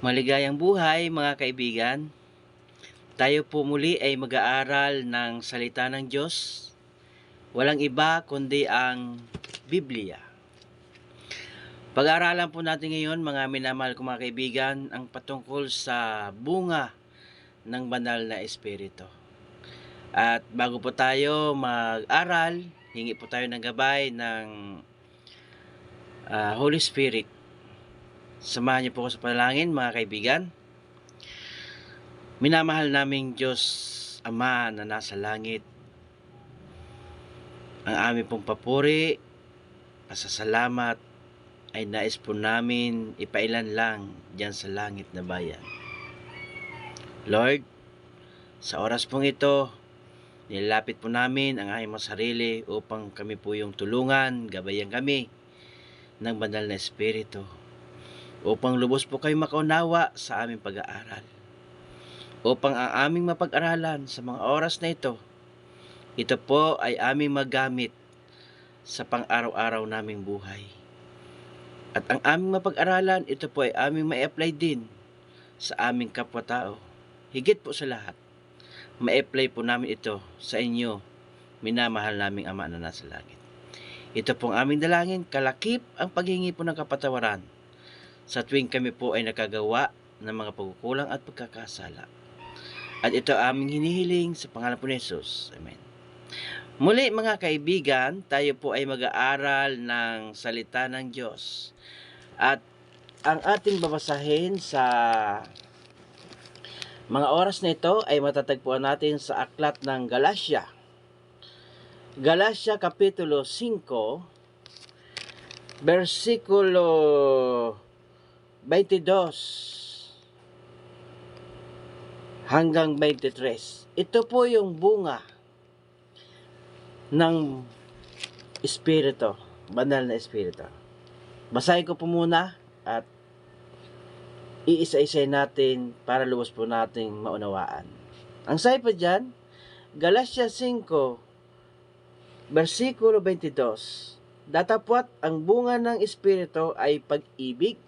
Maligayang buhay mga kaibigan. Tayo po muli ay mag-aaral ng salita ng Diyos. Walang iba kundi ang Biblia. Pag-aaralan po natin ngayon mga minamahal ko mga kaibigan ang patungkol sa bunga ng banal na espiritu. At bago po tayo mag-aral, hingi po tayo ng gabay ng ah, Holy Spirit Samahan niyo po ako sa panalangin, mga kaibigan. Minamahal naming Diyos, Ama na nasa langit. Ang aming pong papuri, pasasalamat, ay nais po namin ipailan lang diyan sa langit na bayan. Lord, sa oras pong ito, nilapit po namin ang aming sarili upang kami po yung tulungan, gabayan kami ng banal na Espiritu upang lubos po kayo makaunawa sa aming pag-aaral. Upang ang aming mapag-aralan sa mga oras na ito, ito po ay aming magamit sa pang-araw-araw naming buhay. At ang aming mapag-aralan, ito po ay aming ma-apply din sa aming kapwa-tao. Higit po sa lahat, ma-apply po namin ito sa inyo, minamahal naming Ama na nasa langit. Ito pong aming dalangin, kalakip ang paghingi po ng kapatawaran sa tuwing kami po ay nakagawa ng mga pagkukulang at pagkakasala. At ito aming hinihiling sa pangalan po ni Jesus. Amen. Muli mga kaibigan, tayo po ay mag-aaral ng salita ng Diyos. At ang ating babasahin sa mga oras na ito ay matatagpuan natin sa aklat ng Galatia. Galatia Kapitulo 5, versikulo 22 hanggang 23. Ito po yung bunga ng Espiritu, banal na Espiritu. Basahin ko po muna at iisa-isay natin para lubos po nating maunawaan. Ang sabi pa dyan, Galatia 5, versikulo 22, Datapwat ang bunga ng Espiritu ay pag-ibig,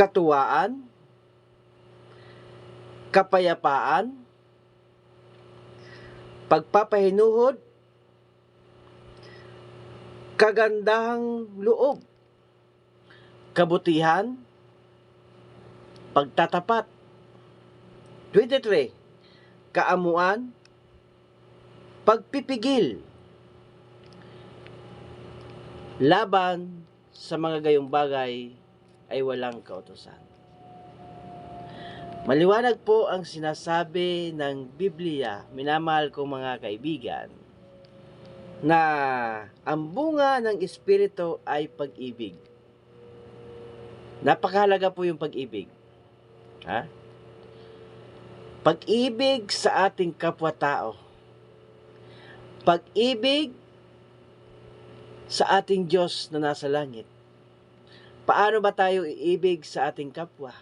katuwaan, kapayapaan, pagpapahinuhod, kagandahang loob, kabutihan, pagtatapat. 23. Kaamuan, pagpipigil, laban sa mga gayong bagay ay walang kautosan. Maliwanag po ang sinasabi ng Biblia, minamahal kong mga kaibigan, na ang bunga ng Espiritu ay pag-ibig. Napakahalaga po yung pag-ibig. Ha? Pag-ibig sa ating kapwa-tao. Pag-ibig sa ating Diyos na nasa langit. Paano ba tayo iibig sa ating kapwa?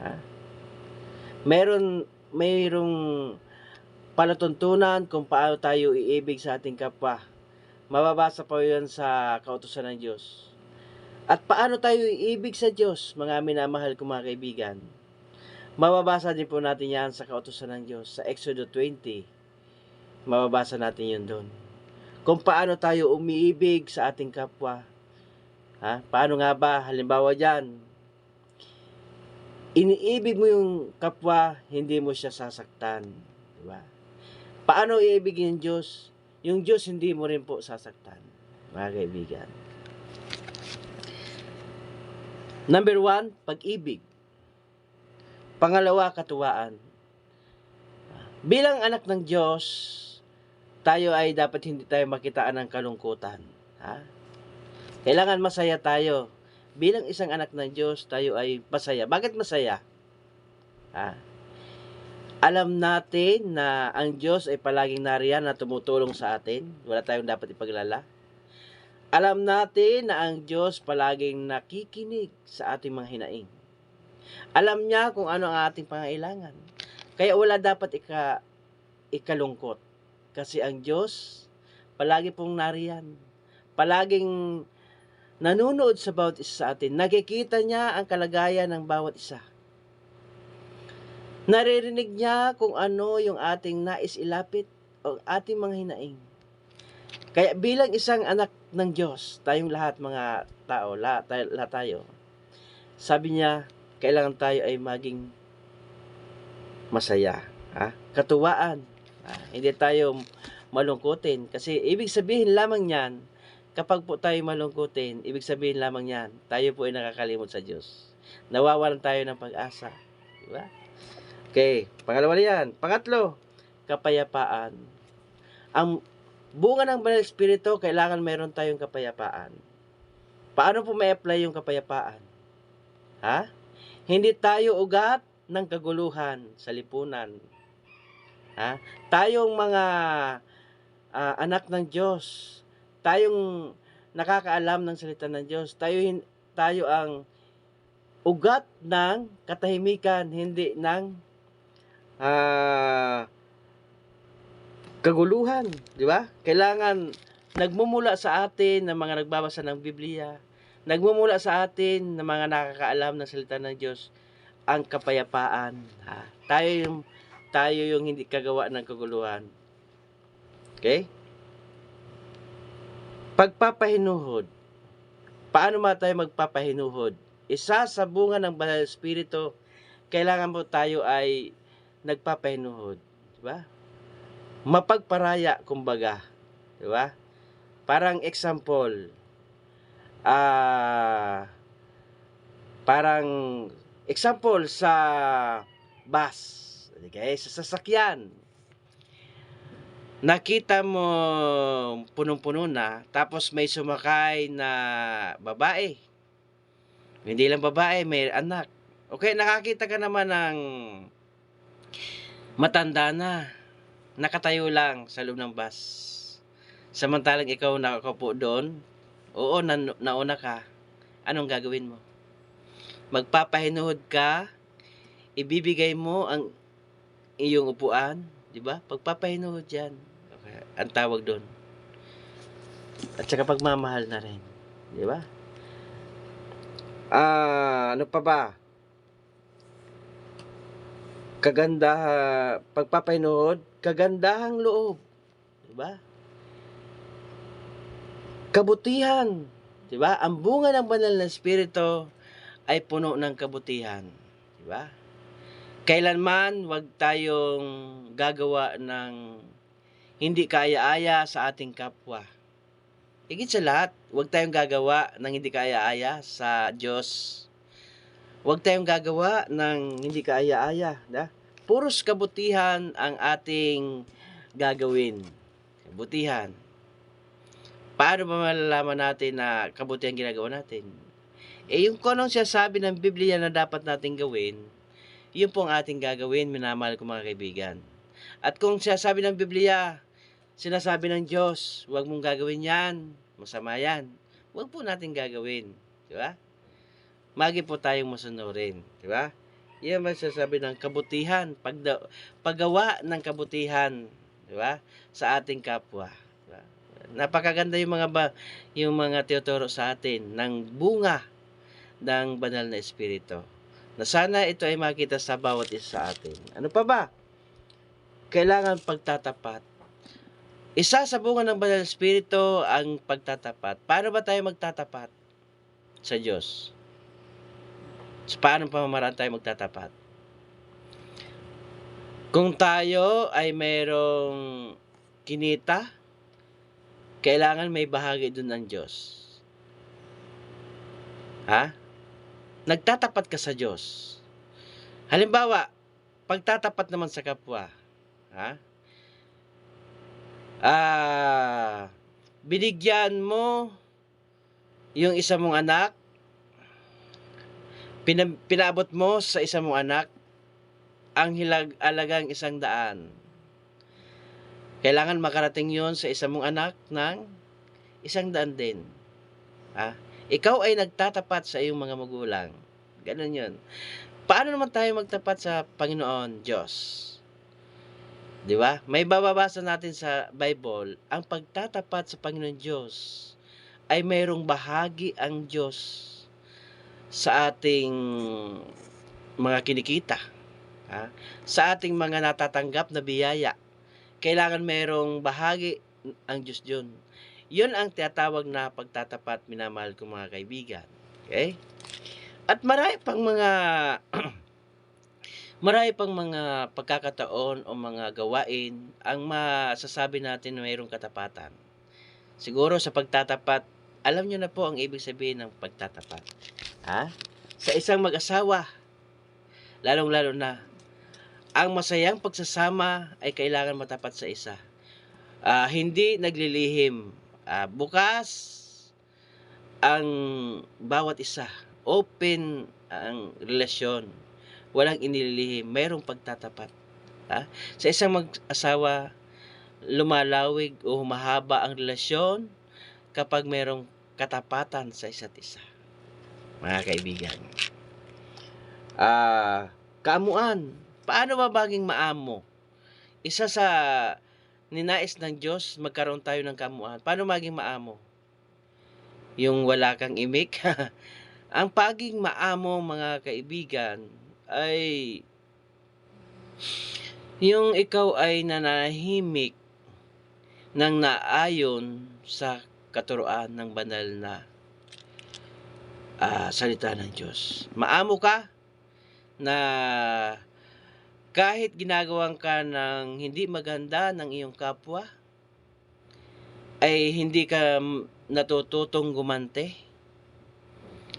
Ha? Meron mayroong palatuntunan kung paano tayo iibig sa ating kapwa. Mababasa po 'yan sa kautusan ng Diyos. At paano tayo iibig sa Diyos, mga minamahal kong mga kaibigan? Mababasa din po natin yan sa kautusan ng Diyos, sa Exodus 20. Mababasa natin yun doon. Kung paano tayo umiibig sa ating kapwa. Ha? Paano nga ba? Halimbawa dyan, iniibig mo yung kapwa, hindi mo siya sasaktan. Diba? Paano iibig yung Diyos? Yung Diyos hindi mo rin po sasaktan. Mga kaibigan. Number one, pag-ibig. Pangalawa, katuwaan. Bilang anak ng Diyos, tayo ay dapat hindi tayo makitaan ng kalungkutan. Ha? Kailangan masaya tayo. Bilang isang anak ng Diyos, tayo ay masaya. Bakit masaya? Ha? Alam natin na ang Diyos ay palaging nariyan na tumutulong sa atin. Wala tayong dapat ipaglala. Alam natin na ang Diyos palaging nakikinig sa ating mga hinaing. Alam niya kung ano ang ating pangailangan. Kaya wala dapat ika, ikalungkot. Kasi ang Diyos palagi pong nariyan. Palaging nanunood sa bawat isa sa atin. Nakikita niya ang kalagayan ng bawat isa. Naririnig niya kung ano yung ating nais ilapit o ating mga hinaing. Kaya bilang isang anak ng Diyos, tayong lahat mga tao, lahat, tayo, lahat tayo, sabi niya, kailangan tayo ay maging masaya. Ha? Katuwaan. Ha? Hindi tayo malungkutin. Kasi ibig sabihin lamang niyan, kapag po tayo malungkutin, ibig sabihin lamang niyan, tayo po ay nakakalimot sa Diyos. Nawawalan tayo ng pag-asa. Di ba? Okay, pangalawa yan. Pangatlo, kapayapaan. Ang bunga ng Banal Espiritu, kailangan meron tayong kapayapaan. Paano po may apply yung kapayapaan? Ha? Hindi tayo ugat ng kaguluhan sa lipunan. Ha? Tayong mga ah, anak ng Diyos, tayong nakakaalam ng salita ng Diyos, tayo, tayo ang ugat ng katahimikan, hindi ng ah, kaguluhan, di ba? Kailangan nagmumula sa atin ng mga nagbabasa ng Biblia, nagmumula sa atin ng mga nakakaalam ng salita ng Diyos ang kapayapaan. Ha? Tayo yung tayo yung hindi kagawa ng kaguluhan. Okay? Pagpapahinuhod. Paano ma tayo magpapahinuhod? Isa sa bunga ng Banal na Espiritu, kailangan po tayo ay nagpapahinuhod. Di ba? Mapagparaya, kumbaga. Di ba? Parang example, ah, parang example sa bus. Okay? Sa sasakyan. Nakita mo punong-puno na, tapos may sumakay na babae. Hindi lang babae, may anak. Okay, nakakita ka naman ng matanda na. Nakatayo lang sa loob ng bus. Samantalang ikaw nakakaupo doon, oo, na, nauna ka. Anong gagawin mo? Magpapahinuhod ka, ibibigay mo ang iyong upuan, di ba? Pagpapahinuhod yan. Ang tawag doon. At saka pagmamahal na rin. Di ba? Ah, ano pa ba? Kaganda, pagpapahinuhod, kagandahang loob. Di ba? Kabutihan. Di ba? Ang bunga ng banal na espiritu ay puno ng kabutihan. Di ba? Kailanman wag tayong gagawa ng hindi kaaya-aya sa ating kapwa. Higit sa lahat, wag tayong gagawa ng hindi kaaya-aya sa Diyos. Huwag tayong gagawa ng hindi kaaya-aya. Da? Puros kabutihan ang ating gagawin. Kabutihan. Paano ba malalaman natin na kabutihan ginagawa natin? Eh, yung kung anong sinasabi ng Biblia na dapat natin gawin, yun po ang ating gagawin, minamahal ko mga kaibigan. At kung sinasabi ng Biblia, sinasabi ng Diyos, huwag mong gagawin yan, masama yan. Huwag po natin gagawin. Di ba? Magi po tayong masunurin. Di ba? Yan ang sasabi ng kabutihan, pagda, paggawa ng kabutihan, di ba? Sa ating kapwa. Di ba? Napakaganda yung mga ba, yung mga tinuturo sa atin ng bunga ng banal na espiritu. Na sana ito ay makita sa bawat isa sa atin. Ano pa ba? Kailangan pagtatapat. Isa sa bunga ng banal na espiritu ang pagtatapat. Paano ba tayo magtatapat sa Diyos? So, paano pamamaraan tayo magtatapat? Kung tayo ay mayroong kinita, kailangan may bahagi doon ng Diyos. Ha? Nagtatapat ka sa Diyos. Halimbawa, pagtatapat naman sa kapwa. Ha? Ah, binigyan mo yung isa mong anak, pina- pinaabot mo sa isa mong anak ang hilag alagang isang daan. Kailangan makarating yon sa isa mong anak ng isang daan din. Ha? Ikaw ay nagtatapat sa iyong mga magulang. Ganun yun. Paano naman tayo magtapat sa Panginoon Diyos? Di ba? May bababasa natin sa Bible, ang pagtatapat sa Panginoon Diyos ay mayroong bahagi ang Diyos sa ating mga kinikita. Ha? Sa ating mga natatanggap na biyaya. Kailangan mayroong bahagi ang Diyos yun. Yun ang tinatawag na pagtatapat, minamahal ko mga kaibigan. Okay? At marami pang mga marami pang mga pagkakataon o mga gawain ang masasabi natin na mayroong katapatan. Siguro sa pagtatapat, alam nyo na po ang ibig sabihin ng pagtatapat. Ha? Sa isang mag-asawa, lalong-lalo na, ang masayang pagsasama ay kailangan matapat sa isa. Ah, hindi naglilihim. Ah, bukas ang bawat isa. Open ang relasyon. Walang inililihim. Mayroong pagtatapat. Ha? Sa isang mag-asawa, lumalawig o humahaba ang relasyon kapag mayroong katapatan sa isa't isa. Mga kaibigan. Ah, kaamuan. Paano ba maging maamo? Isa sa ninais ng Diyos, magkaroon tayo ng kamuan. Paano maging maamo? Yung wala kang imik? ang paging maamo, mga kaibigan, ay yung ikaw ay nanahimik ng naayon sa katuroan ng banal na ah, salita ng Diyos. Maamo ka na kahit ginagawan ka ng hindi maganda ng iyong kapwa, ay hindi ka natututong gumante.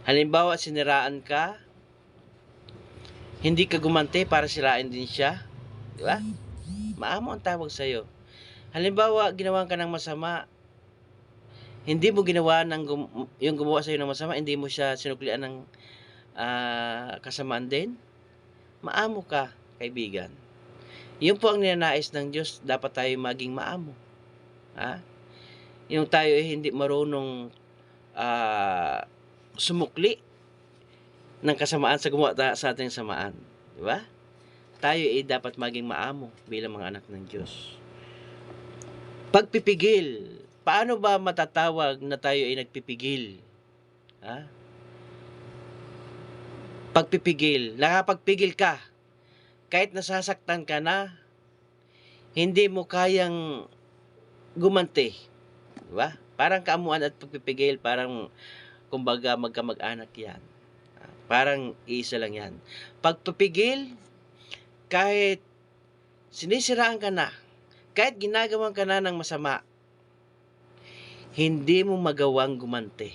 Halimbawa, siniraan ka, hindi ka gumante para sirain din siya. Di ba? Maamo ang tawag sa'yo. Halimbawa, ginawan ka ng masama, hindi mo ginawa ng gum- yung gumawa sa'yo ng masama, hindi mo siya sinuklian ng ah, kasamaan din. Maamo ka kaibigan. Yun po ang ninanais ng Diyos, dapat tayo maging maamo. Ha? Yung tayo ay hindi marunong ah, sumukli ng kasamaan sa gumawa sa ating samaan. Di ba? Tayo ay dapat maging maamo bilang mga anak ng Diyos. Pagpipigil. Paano ba matatawag na tayo ay nagpipigil? Ha? Pagpipigil. Nakapagpigil ka kahit nasasaktan ka na, hindi mo kayang gumante. Di ba? Parang kaamuan at pagpipigil, parang kumbaga magkamag-anak yan. Parang isa lang yan. Pagpipigil, kahit sinisiraan ka na, kahit ginagawan ka na ng masama, hindi mo magawang gumante.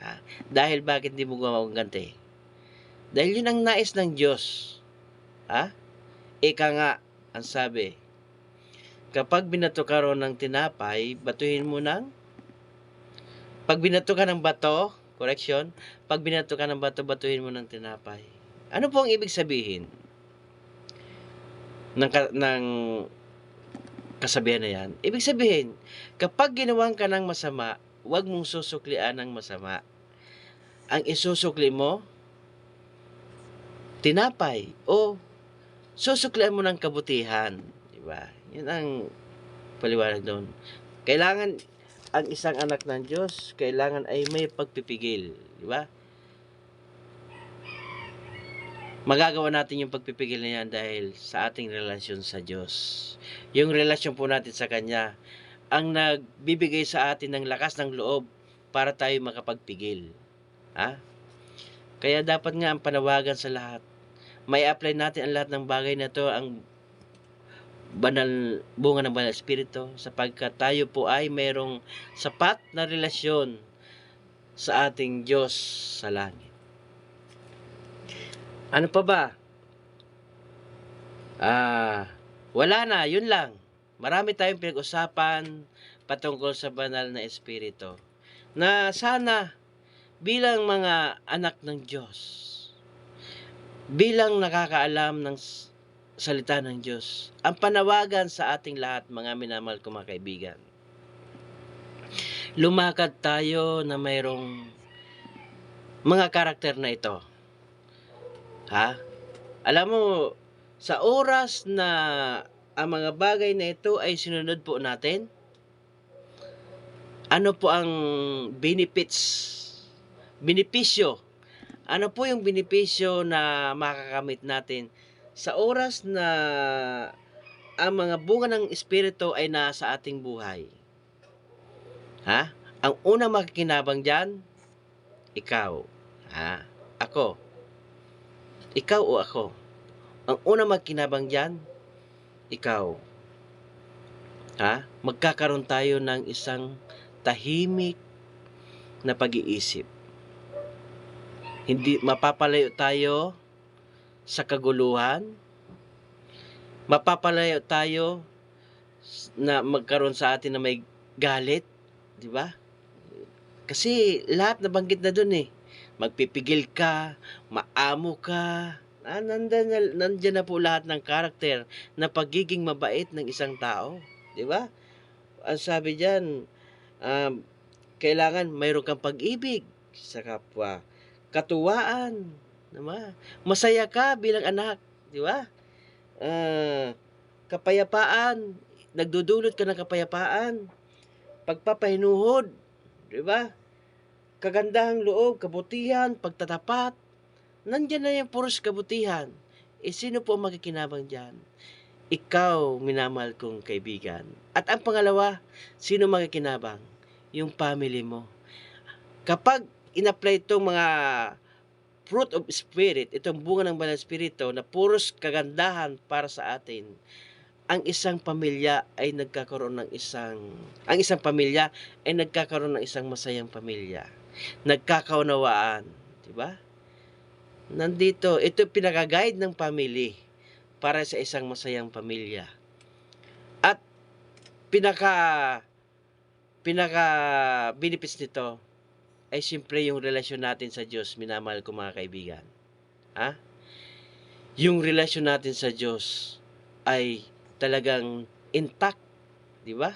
Ah, Dahil bakit hindi mo gumawang gante? Dahil yun ang nais ng Diyos. Ha? Ika nga, ang sabi, kapag binato ka ng tinapay, batuhin mo ng, pag binato ka ng bato, correction, pag binato ka ng bato, batuhin mo ng tinapay. Ano po ang ibig sabihin ng, ka- ng kasabihan na yan? Ibig sabihin, kapag ginawan ka ng masama, huwag mong susuklian ng masama. Ang isusukli mo, tinapay o susuklian mo ng kabutihan. Di ba? Yun ang paliwanag doon. Kailangan ang isang anak ng Diyos, kailangan ay may pagpipigil. Di ba? Magagawa natin yung pagpipigil na yan dahil sa ating relasyon sa Diyos. Yung relasyon po natin sa Kanya, ang nagbibigay sa atin ng lakas ng loob para tayo makapagpigil. Ha? Kaya dapat nga ang panawagan sa lahat, may apply natin ang lahat ng bagay na to ang banal bunga ng banal espiritu sapagkat tayo po ay mayroong sapat na relasyon sa ating Diyos sa langit. Ano pa ba? Ah, wala na, yun lang. Marami tayong pinag-usapan patungkol sa banal na espiritu na sana bilang mga anak ng Diyos bilang nakakaalam ng salita ng Diyos. Ang panawagan sa ating lahat, mga minamahal ko mga kaibigan. Lumakad tayo na mayroong mga karakter na ito. Ha? Alam mo, sa oras na ang mga bagay na ito ay sinunod po natin, ano po ang benefits, benepisyo, ano po yung benepisyo na makakamit natin sa oras na ang mga bunga ng Espiritu ay nasa ating buhay. Ha? Ang unang makikinabang dyan, ikaw. Ha? Ako. Ikaw o ako. Ang unang makikinabang dyan, ikaw. Ha? Magkakaroon tayo ng isang tahimik na pag-iisip. Hindi mapapalayo tayo sa kaguluhan. Mapapalayo tayo na magkaroon sa atin na may galit, di ba? Kasi lahat nabanggit na dun eh. Magpipigil ka, maamo ka, ah, nandyan, na, nandyan na po lahat ng karakter na pagiging mabait ng isang tao. Di ba? Ang sabi diyan, um, kailangan mayroon kang pag-ibig sa kapwa. Katuwaan. Diba? Masaya ka bilang anak. Di ba? Ah, kapayapaan. Nagdudulot ka ng kapayapaan. Pagpapahinuhod. Di ba? Kagandahang loob, kabutihan, pagtatapat. Nandyan na yung puros kabutihan. Eh, sino po ang makikinabang dyan? Ikaw, minamahal kong kaibigan. At ang pangalawa, sino makikinabang? Yung family mo. Kapag in-apply itong mga fruit of spirit, itong bunga ng banal spirito na puros kagandahan para sa atin, ang isang pamilya ay nagkakaroon ng isang ang isang pamilya ay nagkakaroon ng isang masayang pamilya. Nagkakaunawaan, 'di ba? Nandito, ito pinaka-guide ng family para sa isang masayang pamilya. At pinaka pinaka benefits nito ay siyempre yung relasyon natin sa Diyos, minamahal ko mga kaibigan. Ha? Yung relasyon natin sa Diyos ay talagang intact, di ba?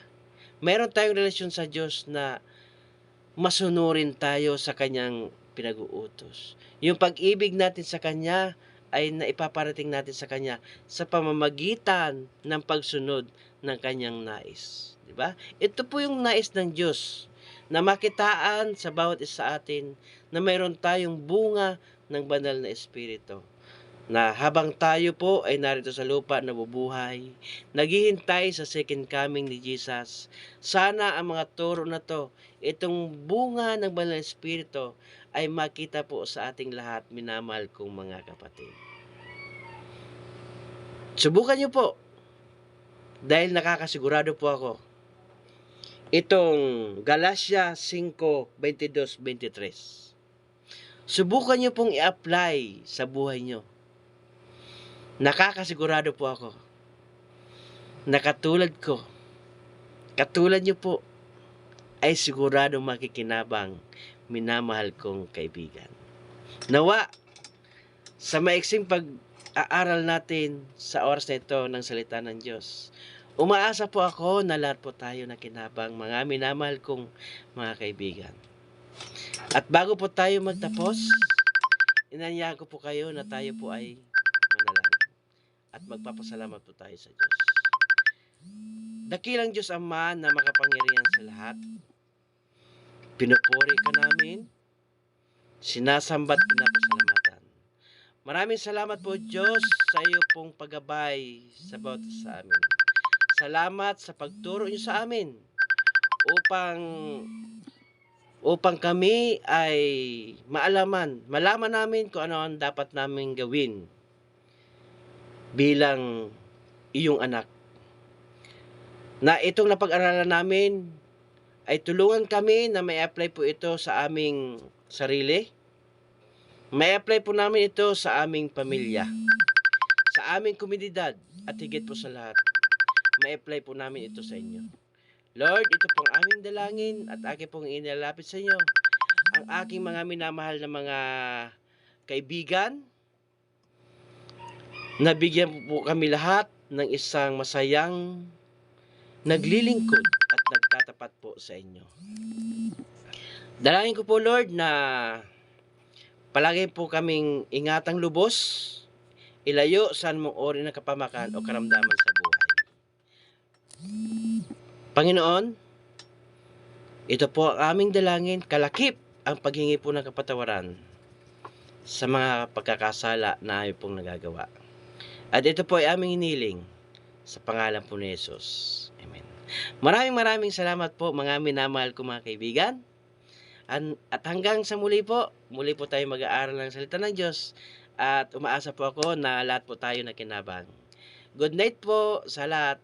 Meron tayong relasyon sa Diyos na masunurin tayo sa kanyang pinag-uutos. Yung pag-ibig natin sa kanya ay naipaparating natin sa kanya sa pamamagitan ng pagsunod ng kanyang nais. Di ba? Ito po yung nais ng Diyos na makitaan sa bawat isa atin na mayroon tayong bunga ng banal na Espiritu. Na habang tayo po ay narito sa lupa nabubuhay, naghihintay sa second coming ni Jesus, sana ang mga turo na to, itong bunga ng banal na Espiritu, ay makita po sa ating lahat, minamahal kong mga kapatid. Subukan niyo po. Dahil nakakasigurado po ako itong Galatia 5, 22, 23. Subukan nyo pong i-apply sa buhay nyo. Nakakasigurado po ako. Nakatulad ko. Katulad nyo po ay sigurado makikinabang minamahal kong kaibigan. Nawa, sa maiksing pag-aaral natin sa oras na ito ng salita ng Diyos, Umaasa po ako na lahat po tayo na kinabang mga minamahal kong mga kaibigan. At bago po tayo magtapos, inanyahan ko po kayo na tayo po ay manalangin. At magpapasalamat po tayo sa Diyos. Dakilang Diyos Ama na makapangyarihan sa lahat. Pinupuri ka namin. Sinasambat, pinapasalamatan. Maraming salamat po Diyos sa iyo pong paggabay sa bawat sa amin. Salamat sa pagturo niyo sa amin upang upang kami ay maalaman, malaman namin kung ano ang dapat namin gawin bilang iyong anak. Na itong napag-aralan namin ay tulungan kami na may apply po ito sa aming sarili. May apply po namin ito sa aming pamilya, sa aming komunidad at higit po sa lahat ma-apply po namin ito sa inyo. Lord, ito pong aming dalangin at aking pong inilapit sa inyo. Ang aking mga minamahal na mga kaibigan, nabigyan po kami lahat ng isang masayang naglilingkod at nagtatapat po sa inyo. Dalangin ko po Lord na palagi po kaming ingatang lubos, ilayo sa mong ori ng kapamakan o karamdaman sa. Panginoon, Ito po ang aming dalangin, kalakip ang paghingi po ng kapatawaran sa mga pagkakasala na aming pong nagagawa. At ito po ay aming iniling sa pangalan po ni Jesus. Amen. Maraming maraming salamat po mga minamahal ko mga kaibigan. An- At hanggang sa muli po, muli po tayo mag-aaral ng salita ng Diyos at umaasa po ako na lahat po tayo na kinabang. Good night po sa lahat.